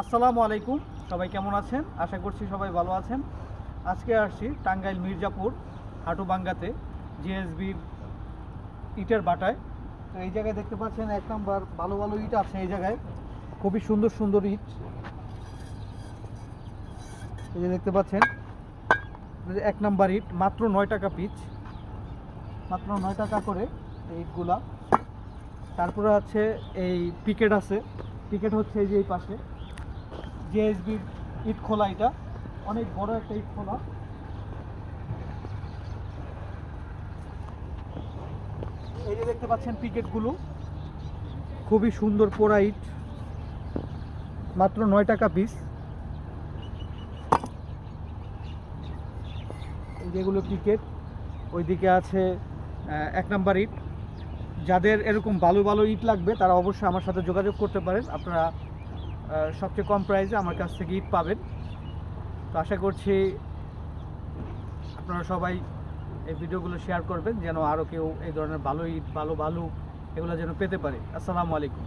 আসসালামু আলাইকুম। সবাই কেমন আছেন? আশা করছি সবাই ভালো আছেন। আজকে আসছি টাঙ্গাইল মির্জাপুর, হাটুবাঙ্গাতে জিএসবির ইটের বাটায়। তো এই জায়গায় দেখতে পাচ্ছেন এক নম্বর ভালো ভালো ইট আছে এই জায়গায়। খুবই সুন্দর সুন্দর ইট। এই যে দেখতে পাচ্ছেন, এক নাম্বার ইট, মাত্র নয় টাকা পিচ। মাত্র নয় টাকা করে এই ইটগুলা। তারপরে আছে এই পিকেট আছে। পিকেট হচ্ছে এই যে এই পাশে। জেএসবি ইট খোলা এটা। অনেক বড় একটা ইট খোলা। এই যে দেখতে পাচ্ছেন পিকেটগুলো খুবই সুন্দর পোড়া ইট মাত্র নয় টাকা পিস যেগুলো পিকেট ওইদিকে আছে এক নাম্বার ইট যাদের এরকম ভালো ভালো ইট লাগবে, তারা অবশ্যই আমার সাথে যোগাযোগ করতে পারেন। আপনারা সবচেয়ে কম প্রাইসে আমার কাছ থেকে ঈদ পাবেন। তো আশা করছি আপনারা সবাই এই ভিডিওগুলো শেয়ার করবেন, যেন আরও কেউ এই ধরনের ভালো ঈদ, ভালো ভালো এগুলো যেন পেতে পারে। আসসালামু আলাইকুম।